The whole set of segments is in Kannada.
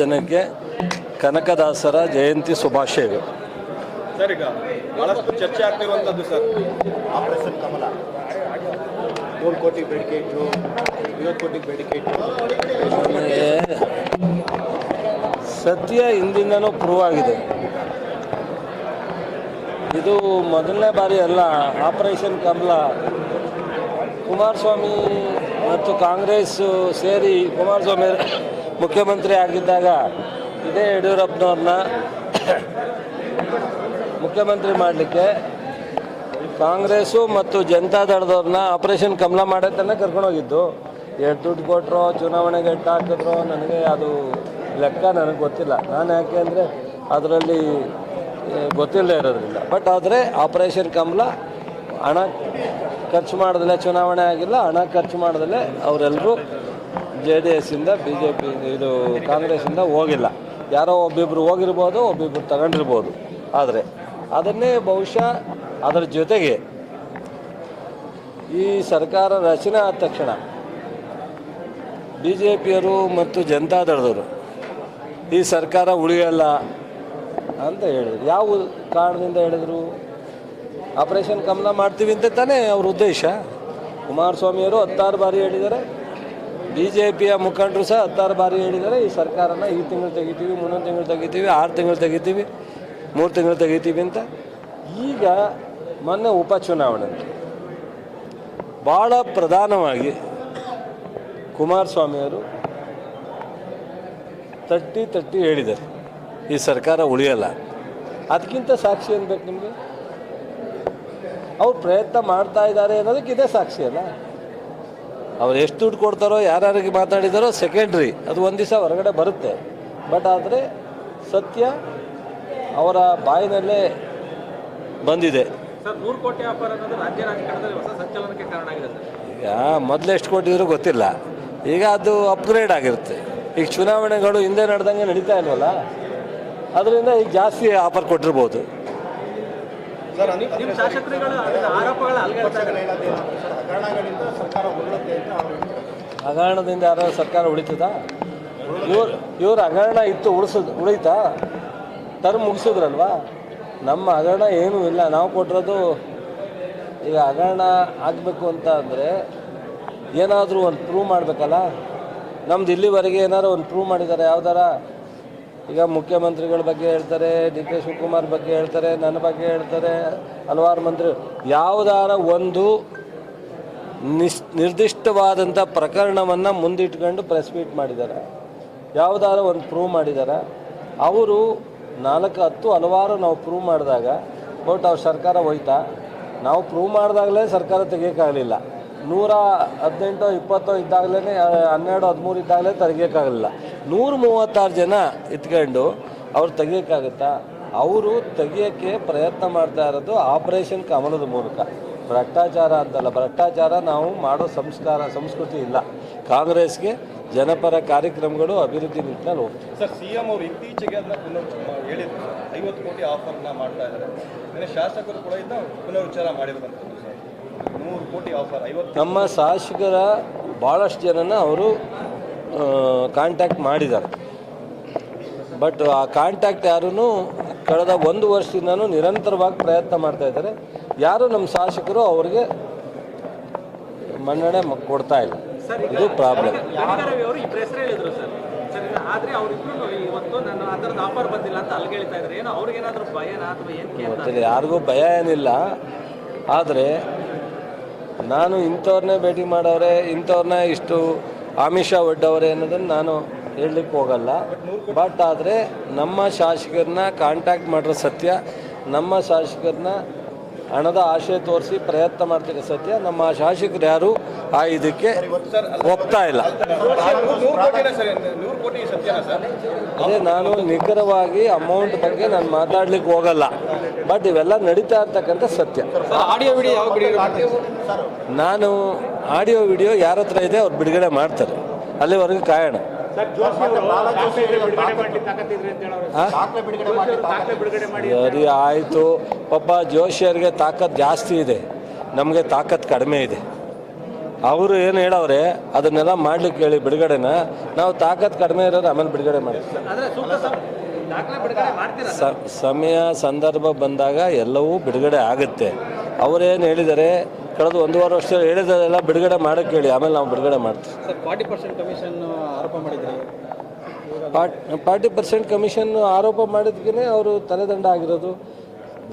ಜನಕ್ಕೆ ಕನಕದಾಸರ ಜಯಂತಿ ಶುಭಾಶಯಗಳು. ಸರ್ ಈಗ ಬಹಳಷ್ಟು ಚರ್ಚೆ ಆಗ್ತಿರುವಂತದ್ದು ಸರ್. ಆಪರೇಷನ್ ಕಮಲ. ಮೂರು ಕೋಟಿ ಬೇಡಿಕೆ ಇಟ್ಟರು ಐವತ್ತು ಕೋಟಿ ಬೇಡಿಕೆ ಇಟ್ಟರು ಸತ್ಯ ಹಿಂದಿಂದನೂ ಪ್ರೂವ್ ಆಗಿದೆ. ಇದು ಮೊದಲನೇ ಬಾರಿ ಅಲ್ಲ ಆಪರೇಷನ್ ಕಮಲ. ಕುಮಾರಸ್ವಾಮಿ ಮತ್ತು ಕಾಂಗ್ರೆಸ್ ಸೇರಿ ಕುಮಾರಸ್ವಾಮಿ ಮುಖ್ಯಮಂತ್ರಿ ಆಗಿದ್ದಾಗ ಇದೇ ಯಡಿಯೂರಪ್ಪನವ್ರನ್ನ ಮುಖ್ಯಮಂತ್ರಿ ಮಾಡಲಿಕ್ಕೆ ಕಾಂಗ್ರೆಸ್ಸು ಮತ್ತು ಜನತಾ ಜನತಾದಳದವ್ರನ್ನ ಆಪರೇಷನ್ ಕಮಲ ಮಾಡತ್ತನ್ನ ಕರ್ಕೊಂಡೋಗಿದ್ದು. ಎಷ್ಟು ದುಡ್ಡು ಕೊಟ್ಟರೋ ಚುನಾವಣೆಗೆ ಎಷ್ಟು ಹಾಕಿದ್ರೋ, ನನಗೆ ಅದು ಲೆಕ್ಕ ನನಗೆ ಗೊತ್ತಿಲ್ಲ. ನಾನು ಯಾಕೆ ಅಂದರೆ ಅದರಲ್ಲಿ ಗೊತ್ತಿಲ್ಲದೆ ಇರೋದ್ರಿಂದ. ಬಟ್ ಆದರೆ ಆಪರೇಷನ್ ಕಮಲ ಹಣ ಖರ್ಚು ಮಾಡಿದ್ರೆ ಚುನಾವಣೆ ಆಗಿಲ್ಲ, ಹಣ ಖರ್ಚು ಮಾಡಿದ್ರೆ ಅವರೆಲ್ಲರೂ ಜೆ ಡಿ ಎಸ್ಸಿಂದ ಬಿ ಜೆ ಪಿ ಇದು ಕಾಂಗ್ರೆಸ್ಸಿಂದ ಹೋಗಿಲ್ಲ. ಯಾರೋ ಒಬ್ಬಿಬ್ರು ಹೋಗಿರ್ಬೋದು, ಒಬ್ಬಿಬ್ರು ತಗೊಂಡಿರ್ಬೋದು. ಆದರೆ ಅದನ್ನೇ ಬಹುಶಃ ಅದರ ಜೊತೆಗೆ ಈ ಸರ್ಕಾರ ರಚನೆ ಆದ ತಕ್ಷಣ ಬಿ ಜೆ ಪಿಯವರು ಮತ್ತು ಜನತಾದಳದವರು ಈ ಸರ್ಕಾರ ಉಳಿಯಲ್ಲ ಅಂತ ಹೇಳಿದರು. ಯಾವ ಕಾರಣದಿಂದ ಹೇಳಿದರು? ಆಪರೇಷನ್ ಕಮಲ ಮಾಡ್ತೀವಿ ಅಂತ ತಾನೇ ಅವ್ರ ಉದ್ದೇಶ. ಕುಮಾರಸ್ವಾಮಿಯವರು ಹತ್ತಾರು ಬಾರಿ ಹೇಳಿದ್ದಾರೆ. ಬಿ ಜೆ ಪಿಯ ಮುಖಂಡರು ಸಹ ಹತ್ತಾರು ಬಾರಿ ಹೇಳಿದ್ದಾರೆ. ಈ ಸರ್ಕಾರನ ಈ ತಿಂಗಳು ತೆಗಿತೀವಿ ಮುಂದೊಂದು ತಿಂಗಳು ತೆಗಿತೀವಿ, ಆರು ತಿಂಗಳು ತೆಗಿತೀವಿ, ಮೂರು ತಿಂಗಳು ತೆಗಿತೀವಿ ಅಂತ. ಈಗ ಮೊನ್ನೆ ಉಪಚುನಾವಣೆ ಭಾಳ ಪ್ರಧಾನವಾಗಿ ಕುಮಾರಸ್ವಾಮಿಯವರು ತಟ್ಟಿ ತಟ್ಟಿ ಹೇಳಿದ್ದಾರೆ. ಈ ಸರ್ಕಾರ ಉಳಿಯಲ್ಲ. ಅದಕ್ಕಿಂತ ಸಾಕ್ಷಿ ಏನು ಬೇಕು ನಿಮಗೆ? ಅವ್ರು ಪ್ರಯತ್ನ ಮಾಡ್ತಾ ಇದ್ದಾರೆ ಅನ್ನೋದಕ್ಕೆ ಇದೇ ಸಾಕ್ಷಿ ಅಲ್ಲ. ಅವ್ರು ಎಷ್ಟು ದುಡ್ಡು ಕೊಡ್ತಾರೋ ಯಾರ್ಯಾರಿಗೆ ಮಾತಾಡಿದಾರೋ ಸೆಕೆಂಡ್ರಿ ಅದು ಒಂದು ದಿವಸ ಹೊರಗಡೆ ಬರುತ್ತೆ. ಬಟ್ ಆದರೆ ಸತ್ಯ ಅವರ ಬಾಯಿನಲ್ಲೇ ಬಂದಿದೆ. ಈಗ ಮೊದಲು ಎಷ್ಟು ಕೊಟ್ಟಿದ್ರು ಗೊತ್ತಿಲ್ಲ. ಈಗ ಅದು ಅಪ್ಗ್ರೇಡ್ ಆಗಿರುತ್ತೆ. ಈಗ ಚುನಾವಣೆಗಳು ಹಿಂದೆ ನಡೆದಂಗೆ ನಡೀತಾ ಇಲ್ವಲ್ಲ? ಅದರಿಂದ ಈಗ ಜಾಸ್ತಿ ಆಫರ್ ಕೊಟ್ಟಿರ್ಬೋದು. ಹಗರಣದಿಂದ ಯಾರೋ ಸರ್ಕಾರ ಉಳಿತದ ಇವ್ರು, ಇವ್ರ ಹಗರಣ ಇತ್ತು, ಉಳಿಸೋದು, ಉಳಿತಾ? ತರ್ ಮುಗಿಸಿದ್ರಲ್ವಾ? ನಮ್ಮ ಹಗರಣ ಏನೂ ಇಲ್ಲ. ನಾವು ಕೊಟ್ಟಿರೋದು ಈಗ ಹಗರಣ ಆಗಬೇಕು ಅಂತ ಅಂದರೆ ಏನಾದರೂ ಒಂದು ಪ್ರೂವ್ ಮಾಡಬೇಕಲ್ಲ? ನಮ್ದು ಇಲ್ಲಿವರೆಗೆ ಏನಾದ್ರು ಒಂದು ಪ್ರೂವ್ ಮಾಡಿದ್ದಾರೆ ಯಾವ್ದಾರ? ಈಗ ಮುಖ್ಯಮಂತ್ರಿಗಳ ಬಗ್ಗೆ ಹೇಳ್ತಾರೆ, ಡಿ ಕೆ ಶಿವಕುಮಾರ್ ಬಗ್ಗೆ ಹೇಳ್ತಾರೆ, ನನ್ನ ಬಗ್ಗೆ ಹೇಳ್ತಾರೆ, ಹಲವಾರು ಮಂತ್ರಿ. ಯಾವುದಾರ ಒಂದು ನಿಸ್ ನಿರ್ದಿಷ್ಟವಾದಂಥ ಪ್ರಕರಣವನ್ನು ಮುಂದಿಟ್ಕೊಂಡು ಪ್ರೆಸ್ ಮೀಟ್ ಮಾಡಿದ್ದಾರೆ. ಯಾವುದಾರ ಒಂದು ಪ್ರೂವ್ ಮಾಡಿದ್ದಾರೆ ಅವರು ನಾಲ್ಕು ಹತ್ತು ಹಲವಾರು ನಾವು ಪ್ರೂವ್ ಮಾಡಿದಾಗ ಬಟ್ ಅವ್ರ ಸರ್ಕಾರ ಹೋಯ್ತಾ? ನಾವು ಪ್ರೂವ್ ಮಾಡಿದಾಗಲೇ ಸರ್ಕಾರ ತೆಗಿಯೋಕ್ಕಾಗಲಿಲ್ಲ. ನೂರ ಹದಿನೆಂಟೋ ಇಪ್ಪತ್ತೋ ಇದ್ದಾಗಲೇ ಹನ್ನೆರಡು ಹದಿಮೂರು ಇದ್ದಾಗಲೇ ತೆಗಿಯೋಕ್ಕಾಗಲಿಲ್ಲ. ನೂರು ಮೂವತ್ತಾರು ಜನ ಇಟ್ಕೊಂಡು ಅವ್ರು ತೆಗಿಯೋಕ್ಕಾಗುತ್ತಾ? ಅವರು ತೆಗಿಯೋಕ್ಕೆ ಪ್ರಯತ್ನ ಮಾಡ್ತಾ ಇರೋದು ಆಪರೇಷನ್ ಕಮಲದ ಮೂಲಕ. ಭ್ರಷ್ಟಾಚಾರ ಅಂತಲ್ಲ ಭ್ರಷ್ಟಾಚಾರ ನಾವು ಮಾಡೋ ಸಂಸ್ಕಾರ ಸಂಸ್ಕೃತಿ ಇಲ್ಲ. ಕಾಂಗ್ರೆಸ್ಗೆ ಜನಪರ ಕಾರ್ಯಕ್ರಮಗಳು ಅಭಿವೃದ್ಧಿ ನಿಟ್ಟಿನಲ್ಲಿ ಹೋಗ್ತವೆ. ಸರ್ ಸಿ ಎಂ ಅವರು ಇತ್ತೀಚೆಗೆ ಅದನ್ನ ಪುನರ್ ಹೇಳಿದ್ರು. ಐವತ್ತು ಕೋಟಿ ಆಫರ್ನ ಮಾಡ್ತಾ ಇದ್ದಾರೆ. ಅಂದ್ರೆ ಶಾಸಕರು ಕೂಡ ಇದನ್ನ ಪುನರುಚ್ಚಾರ ಮಾಡಿರುವಂಥದ್ದು ಸರ್. ನೂರು ಕೋಟಿ ಆಫರ್ ಐವತ್ತು ನಮ್ಮ ಶಾಸಕರ ಭಾಳಷ್ಟು ಜನನ ಅವರು ಕಾಂಟ್ಯಾಕ್ಟ್ ಮಾಡಿದ್ದಾರೆ. ಬಟ್ ಆ ಕಾಂಟ್ಯಾಕ್ಟ್ ಯಾರೂ ಕಳೆದ ಒಂದು ವರ್ಷದಿಂದನೂ ನಿರಂತರವಾಗಿ ಪ್ರಯತ್ನ ಮಾಡ್ತಾ ಇದ್ದಾರೆ. ಯಾರು ನಮ್ಮ ಶಾಸಕರು ಅವರಿಗೆ ಮನ್ನಣೆ ಕೊಡ್ತಾ ಇಲ್ಲ. ಇದು ಪ್ರಾಬ್ಲಮ್ ಗೊತ್ತಿಲ್ಲ ಯಾರಿಗೂ ಭಯ ಏನಿಲ್ಲ. ಆದರೆ ನಾನು ಇಂಥವ್ರನ್ನೇ ಭೇಟಿ ಮಾಡೋರೆ ಇಂಥವ್ರನ್ನ ಇಷ್ಟು ಆಮಿಷ ಒಡ್ಡವ್ರೆ ಅನ್ನೋದನ್ನು ನಾನು ಹೇಳಲಿಕ್ಕೆ ಹೋಗಲ್ಲ. ಬಟ್ ಆದರೆ ನಮ್ಮ ಶಾಸಕರನ್ನ ಕಾಂಟ್ಯಾಕ್ಟ್ ಮಾಡಿರೋ ಸತ್ಯ, ನಮ್ಮ ಶಾಸಕರನ್ನ ಹಣದ ಆಶಯ ತೋರಿಸಿ ಪ್ರಯತ್ನ ಮಾಡ್ತಿರೋ ಸತ್ಯ, ನಮ್ಮ ಶಾಸಕರು ಯಾರು ಆ ಇದಕ್ಕೆ ಒಪ್ತಾ ಇಲ್ಲ. ಅದೇ ನಾನು ನಿಖರವಾಗಿ ಅಮೌಂಟ್ ಬಗ್ಗೆ ನಾನು ಮಾತಾಡ್ಲಿಕ್ಕೆ ಹೋಗಲ್ಲ. ಬಟ್ ಇವೆಲ್ಲ ನಡೀತಾ ಇರ್ತಕ್ಕಂಥ ಸತ್ಯ. ಆಡಿಯೋ ವಿಡಿಯೋ ನಾನು ಆಡಿಯೋ ವಿಡಿಯೋ ಯಾರ ಹತ್ರ ಇದೆ, ಅವ್ರು ಬಿಡುಗಡೆ ಮಾಡ್ತಾರೆ. ಅಲ್ಲಿವರೆಗೂ ಕಾಯೋಣ. ಸರಿ ಆಯಿತು. ಪಾಪ ಜೋಶಿಯರಿಗೆ ತಾಕತ್ ಜಾಸ್ತಿ ಇದೆ. ನಮಗೆ ತಾಕತ್ ಕಡಿಮೆ ಇದೆ. ಅವರು ಏನು ಹೇಳವ್ರೆ ಅದನ್ನೆಲ್ಲ ಮಾಡ್ಲಿಕ್ಕೆ ಹೇಳಿ ಬಿಡುಗಡೆನ ನಾವು ತಾಕತ್ ಕಡಿಮೆ ಇರೋದು ಆಮೇಲೆ ಬಿಡುಗಡೆ ಮಾಡ್ತೀವಿ ಸಮಯ ಸಂದರ್ಭ ಬಂದಾಗ ಎಲ್ಲವೂ ಬಿಡುಗಡೆ ಆಗುತ್ತೆ. ಅವರೇನು ಹೇಳಿದ್ದಾರೆ ಕಳೆದ ಒಂದೂವರೆ ವರ್ಷ ಹೇಳಿದರೆಲ್ಲ ಬಿಡುಗಡೆ ಮಾಡೋಕ್ಕೆ ಹೇಳಿ ಆಮೇಲೆ ನಾವು ಬಿಡುಗಡೆ ಮಾಡ್ತೀವಿ. ಫಾರ್ಟಿ ಪರ್ಸೆಂಟ್ ಕಮಿಷನ್ ಆರೋಪ ಮಾಡಿದ್ರಿ. ಫಾರ್ಟಿ ಪರ್ಸೆಂಟ್ ಕಮಿಷನ್ ಆರೋಪ ಮಾಡಿದ್ಕೇ ಅವರು ತಲೆದಂಡ ಆಗಿರೋದು.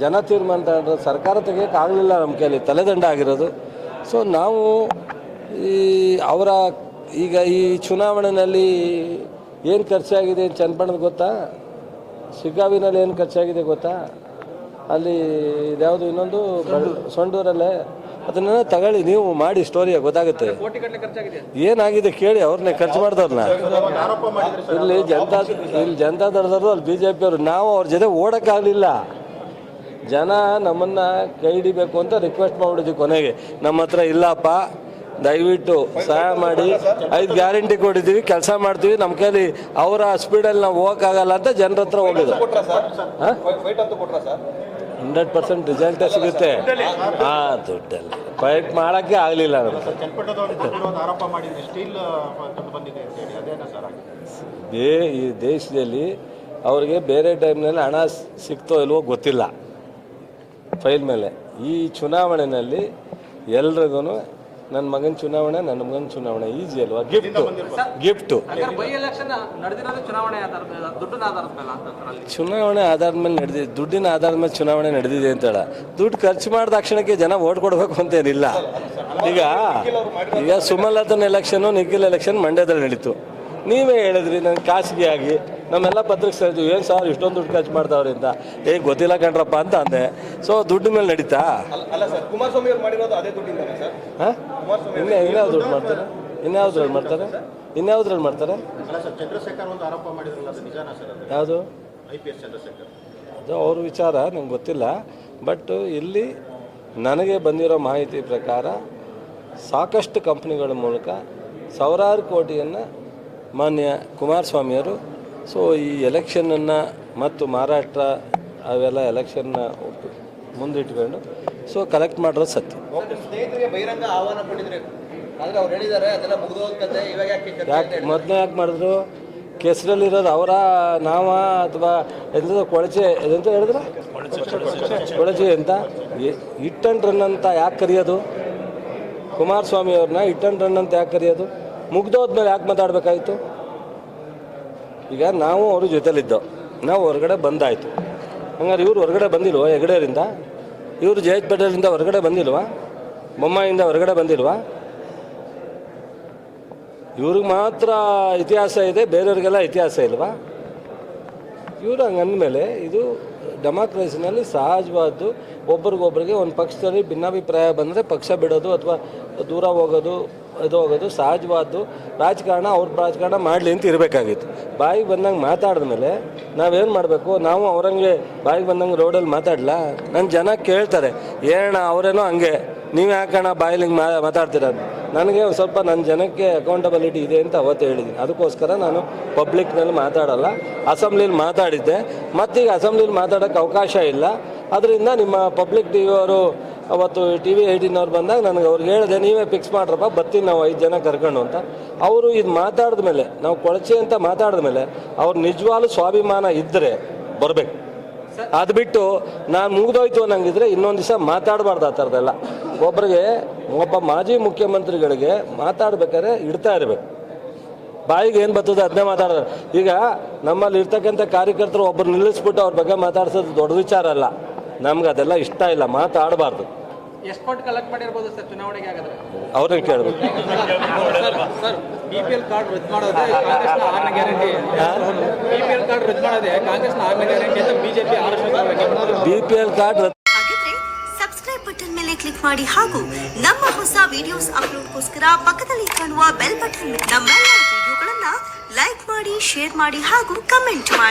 ಜನ ತೀರ್ಮಾನ ತಗೊಂಡ್ರೆ ಸರ್ಕಾರ ತೆಗಿಯೋಕೆ ಆಗಲಿಲ್ಲ ನಮ್ಮ ಕೈಯಲ್ಲಿ ತಲೆದಂಡ ಆಗಿರೋದು. ಸೊ ನಾವು ಈ ಅವರ ಈಗ ಈ ಚುನಾವಣೆಯಲ್ಲಿ ಏನು ಖರ್ಚಾಗಿದೆ ಚನ್ನಪಣ್ಣದ ಗೊತ್ತಾ? ಸಿಗಾವಿನಲ್ಲಿ ಏನು ಖರ್ಚಾಗಿದೆ ಗೊತ್ತಾ? ಅಲ್ಲಿ ಇದ್ಯಾವುದು ಇನ್ನೊಂದು ಸೊಂಡೂರಲ್ಲೇ. ಅದನ್ನೆಲ್ಲ ತಗೊಳ್ಳಿ ನೀವು ಮಾಡಿ ಸ್ಟೋರಿ ಗೊತ್ತಾಗುತ್ತೆ. ಏನಾಗಿದೆ ಕೇಳಿ ಅವ್ರನ್ನ ಖರ್ಚು ಮಾಡಿದವ್ರನ್ನ. ಇಲ್ಲಿ ಜನತಾ ಇಲ್ಲಿ ಜನತಾ ದಳದವರು ಅಲ್ಲಿ ಬಿ ಜೆ ಪಿಯವರು ನಾವು ಅವ್ರ ಜೊತೆ ಓಡೋಕ್ಕಾಗಲಿಲ್ಲ. ಜನ ನಮ್ಮನ್ನ ಕೈ ಹಿಡಿಬೇಕು ಅಂತ ರಿಕ್ವೆಸ್ಟ್ ಮಾಡಿದ್ವಿ ಕೊನೆಗೆ. ನಮ್ಮ ಹತ್ರ ಇಲ್ಲಪ್ಪ ದಯವಿಟ್ಟು ಸಹಾಯ ಮಾಡಿ. ಐದು ಗ್ಯಾರಂಟಿ ಕೊಟ್ಟಿದ್ದೀವಿ ಕೆಲಸ ಮಾಡ್ತೀವಿ. ನಮ್ಮ ಕೈಲಿ ಅವರ ಸ್ಪೀಡಲ್ಲಿ ನಾವು ಹೋಗೋಕ್ಕಾಗಲ್ಲ ಅಂತ ಜನರ ಹತ್ರ ಹೋಗಿದ್ದು. ಹಂಡ್ರೆಡ್ ಪರ್ಸೆಂಟ್ ರಿಸಲ್ಟೇ ಸಿಗುತ್ತೆ. ಹಾ ದುಡ್ಡಲ್ಲಿ. ಫೈಟ್ ಮಾಡೋಕ್ಕೆ ಆಗಲಿಲ್ಲ ನಮಗೆ. ಬೇ ಈ ದೇಶದಲ್ಲಿ ಅವ್ರಿಗೆ ಬೇರೆ ಟೈಮ್ನಲ್ಲಿ ಹಣ ಸಿಗ್ತೋ ಇಲ್ವೋ ಗೊತ್ತಿಲ್ಲ. ಫೈಲ್ ಮೇಲೆ. ಈ ಚುನಾವಣೆಯಲ್ಲಿ ಎಲ್ರಿಗೂ ನನ್ನ ಮಗನ ಚುನಾವಣೆ ನನ್ನ ಮಗನ ಚುನಾವಣೆ. ಈಸಿ ಅಲ್ವಾ? ಗಿಫ್ಟು ಗಿಫ್ಟು ಹಂಗಾರೆ ಬೈ ಎಲೆಕ್ಷನ್ ನಡೆದಿರೋದು ಚುನಾವಣೆ ಆಧಾರದ ಮೇಲೆ ದುಡ್ಡಿನ ಆಧಾರದ ಮೇಲೆ ಅಂತ ಅಲ್ಲಿ. ಚುನಾವಣೆ ಆಧಾರದ ಮೇಲೆ ನಡೆದಿದೆ ದುಡ್ಡಿನ ಆಧಾರದ ಮೇಲೆ ಚುನಾವಣೆ ನಡೆದಿದೆ ಅಂತ ಹೇಳ. ದುಡ್ಡು ಖರ್ಚು ಮಾಡಿದ ತಕ್ಷಣಕ್ಕೆ ಜನ ಓಟ್ ಕೊಡಬೇಕು ಅಂತೇನಿಲ್ಲ ಈಗ ಈಗ ಸುಮಲತನ ಎಲೆಕ್ಷನು ನಿಖಿಲ್ ಎಲೆಕ್ಷನ್ ಮಂಡ್ಯದಲ್ಲಿ ನಡೀತು. ನೀವೇ ಹೇಳಿದ್ರಿ ನಾನು ಖಾಸಗಿಯಾಗಿ. ನಮ್ಮೆಲ್ಲ ಪತ್ರಿಕೆ ಇದ್ವಿ. ಏನು ಸರ್ ಇಷ್ಟೊಂದು ದುಡ್ಡು ಖರ್ಚು ಮಾಡ್ತಾವ್ರಿ ಅಂತ ಏ ಗೊತ್ತಿಲ್ಲ ಕಣ್ರಪ್ಪ ಅಂತ ಅಂದೆ. ಸೊ ದುಡ್ಡು ಮೇಲೆ ನಡೀತಾ? ಕುಮಾರಸ್ವಾಮಿ ಇನ್ಯಾವ ದುಡ್ಡು ಮಾಡ್ತಾರೆ? ಇನ್ಯಾವ್ದ್ರಲ್ಲಿ ಮಾಡ್ತಾರೆ ಇನ್ಯಾವ್ದ್ರಲ್ಲಿ ಮಾಡ್ತಾರೆ? ಯಾವುದು ಅದು ಅವ್ರ ವಿಚಾರ ನಂಗೆ ಗೊತ್ತಿಲ್ಲ. ಬಟ್ ಇಲ್ಲಿ ನನಗೆ ಬಂದಿರೋ ಮಾಹಿತಿ ಪ್ರಕಾರ ಸಾಕಷ್ಟು ಕಂಪ್ನಿಗಳ ಮೂಲಕ ಸಾವಿರಾರು ಕೋಟಿಯನ್ನು ಮಾನ್ಯ ಕುಮಾರಸ್ವಾಮಿಯವರು ಸೊ ಈ ಎಲೆಕ್ಷನನ್ನು ಮತ್ತು ಮಹಾರಾಷ್ಟ್ರ ಅವೆಲ್ಲ ಎಲೆಕ್ಷನ್ನ ಮುಂದಿಟ್ಕೊಂಡು ಸೊ ಕಲೆಕ್ಟ್ ಮಾಡಿರೋದು ಸತ್ಯ. ಸ್ನೇಹಿತರಿಗೆ ಬಹಿರಂಗ ಆಹ್ವಾನ ಕೊಟ್ಟಿದ್ರೆ. ಆದ್ರೆ ಅವ್ರು ಹೇಳಿದ್ದಾರೆ ಅದೆಲ್ಲ ಮುಗಿದೋಗ್ತದೆ ಇವಾಗ ಯಾಕೆ ಮೊದಲನೇ ಯಾಕೆ ಮೊದಲೇ ಯಾಕೆ ಮಾಡಿದ್ರು? ಕೆಸರಲ್ಲಿರೋದು ಅವರ ನಾವ ಅಥವಾ ಎಂತ ಕೊಳಚೆ ಎಂತ ಹೇಳಿದ್ರು? ಕೊಳಚೆ ಅಂತ ಹಿಟ್ ಅಂಡ್ ರನ್ ಅಂತ ಯಾಕೆ ಕರೆಯೋದು? ಕುಮಾರಸ್ವಾಮಿ ಅವ್ರನ್ನ ಹಿಟ್ ಅಂಡ್ ರನ್ ಅಂತ ಯಾಕೆ ಕರೆಯೋದು? ಮುಗ್ದೋದ್ಮೇಲೆ ಯಾಕೆ ಮಾತಾಡಬೇಕಾಯ್ತು? ಈಗ ನಾವು ಅವ್ರ ಜೊತೆಲಿದ್ದೋ, ನಾವು ಹೊರಗಡೆ ಬಂದಾಯಿತು. ಹಂಗಾರೆ ಇವ್ರು ಹೊರಗಡೆ ಬಂದಿಲ್ವ ಹೆಗಡೆಯರಿಂದ ಇವರು ಜಯತ್ ಪಟೇಲಿಂದ ಹೊರಗಡೆ ಬಂದಿಲ್ವಾ? ಬೊಮ್ಮಾಯಿಂದ ಹೊರಗಡೆ ಬಂದಿಲ್ವಾ? ಇವ್ರಿಗೆ ಮಾತ್ರ ಇತಿಹಾಸ ಇದೆ, ಬೇರೆಯವ್ರಿಗೆಲ್ಲ ಇತಿಹಾಸ ಇಲ್ವಾ? ಇವರು ಹಂಗಂದಮೇಲೆ ಇದು ಡೆಮಾಕ್ರಸಿನಲ್ಲಿ ಸಹಜವಾದ್ದು, ಒಬ್ರಿಗೊಬ್ರಿಗೆ ಒಂದು ಪಕ್ಷದಲ್ಲಿ ಭಿನ್ನಾಭಿಪ್ರಾಯ ಬಂದರೆ ಪಕ್ಷ ಬಿಡೋದು ಅಥವಾ ದೂರ ಹೋಗೋದು ಇದು ಹೋಗೋದು ಸಹಜವಾದ್ದು. ರಾಜಕಾರಣ ಅವ್ರ ರಾಜಕಾರಣ ಮಾಡಲಿ ಅಂತ ಇರಬೇಕಾಗಿತ್ತು. ಬಾಯಿಗೆ ಬಂದಂಗೆ ಮಾತಾಡಿದ ಮೇಲೆ ನಾವೇನು ಮಾಡಬೇಕು? ನಾವು ಅವರಂಗೆ ಬಾಯಿಗೆ ಬಂದಂಗೆ ರೋಡಲ್ಲಿ ಮಾತಾಡಲ್ಲ ನನ್ನ ಜನ ಕೇಳ್ತಾರೆ ಏನಣ್ಣ ಅವರೇನೋ ಹಂಗೆ. ನೀವು ಯಾಕಣ್ಣ ಬಾಯಲ್ಲಿ ಹಿಂಗೆ ಮಾತಾಡ್ತೀರ? ನನಗೆ ಸ್ವಲ್ಪ ನನ್ನ ಜನಕ್ಕೆ ಅಕೌಂಟಬಿಲಿಟಿ ಇದೆ ಅಂತ ಅವತ್ತು ಹೇಳಿದ್ದೀನಿ ಅದಕ್ಕೋಸ್ಕರ ನಾನು ಪಬ್ಲಿಕ್ನಲ್ಲಿ ಮಾತಾಡಲ್ಲ, ಅಸೆಂಬ್ಲಿಲಿ ಮಾತಾಡಿದ್ದೆ. ಮತ್ತೀಗ ಅಸೆಂಬ್ಲಿಲಿ ಮಾತಾಡೋಕ್ಕೆ ಅವಕಾಶ ಇಲ್ಲ. ಅದರಿಂದ ನಿಮ್ಮ ಪಬ್ಲಿಕ್ ಟಿ ಅವರು ಅವತ್ತು ಟಿ ವಿ ಏಯ್ಟೀನ್ ಅವ್ರು ಬಂದಾಗ ನನಗೆ ಅವ್ರಿಗೆ ಹೇಳಿದೆ ನೀವೇ ಫಿಕ್ಸ್ ಮಾಡ್ರಪ್ಪ ಬರ್ತೀನಿ ನಾವು ಐದು ಜನ ಕರ್ಕೊಂಡು ಅಂತ. ಅವರು ಇದು ಮಾತಾಡಿದ ಮೇಲೆ ನಾವು ಕೊಳಚೆ ಅಂತ ಮಾತಾಡಿದ ಮೇಲೆ ಅವ್ರು ನಿಜವಾಗ್ಲೂ ಸ್ವಾಭಿಮಾನ ಇದ್ದರೆ ಬರಬೇಕು. ಅದು ಬಿಟ್ಟು ನಾನು ಮುಗಿದೋಯ್ತು ಅನ್ನಂಗಿದ್ರೆ ಇನ್ನೊಂದು ದಿವಸ ಮಾತಾಡಬಾರ್ದು ಆ ಥರದ್ದೆಲ್ಲ ಒಬ್ಬರಿಗೆ ಒಬ್ಬ ಮಾಜಿ ಮುಖ್ಯಮಂತ್ರಿಗಳಿಗೆ ಮಾತಾಡ್ಬೇಕಾದ್ರೆ ಇಡ್ತಾ ಇರಬೇಕು. ಬಾಯಿಗೆ ಏನು ಬರ್ತದೆ ಅದನ್ನೇ ಮಾತಾಡೋದು. ಈಗ ನಮ್ಮಲ್ಲಿ ಇರ್ತಕ್ಕಂಥ ಕಾರ್ಯಕರ್ತರು ಒಬ್ಬರು ನಿಲ್ಲಿಸ್ಬಿಟ್ಟು ಅವ್ರ ಬಗ್ಗೆ ಮಾತಾಡ್ಸೋದು ದೊಡ್ಡ ವಿಚಾರ ಅಲ್ಲ. ನಮ್ಗೆ ಅದೆಲ್ಲ ಇಷ್ಟ ಇಲ್ಲ ಮಾತಾಡಬಾರ್ದು. ಎಷ್ಟು ಕಲೆಕ್ಟ್ ಮಾಡಿರ್ಬೋದು ಸರ್? ಚುನಾವಣೆಗೆ ಆಗಿದ್ರೆ ಅವ್ರನ್ನ ಕೇಳಬೇಕು sir sir B P L card ರದ್ದು ಮಾಡೋದೇ ಕಾಂಗ್ರೆಸ್ನ ಆರನೇ guarantee B P L card ರದ್ದು ಮಾಡೋದೇ ಕಾಂಗ್ರೆಸ್ನ ಆರನೇ ಗ್ಯಾರಂಟಿ ಅಂತ ಬಿಜೆಪಿ ಆರೋಪ ಬಿ ಪಿ ಎಲ್ ಕಾರ್ಡ್ ಹಾಗಿದ್ರೆ ಸಬ್ಸ್ಕ್ರೈಬ್ ಬಟನ್ ಮೇಲೆ ಕ್ಲಿಕ್ ಮಾಡಿ ಹಾಗೂ ನಮ್ಮ ಹೊಸ ವಿಡಿಯೋಸ್ ಅಪ್ಲೋಡ್ಗೋಸ್ಕರ ಪಕ್ಕದಲ್ಲಿ ಕಾಣುವ ಬೆಲ್ ಬಟನ್ ನಮ್ಮೆಲ್ಲ ವಿಡಿಯೋಗಳನ್ನ ಲೈಕ್ ಮಾಡಿ ಶೇರ್ ಮಾಡಿ ಹಾಗೂ ಕಮೆಂಟ್ ಮಾಡಿ.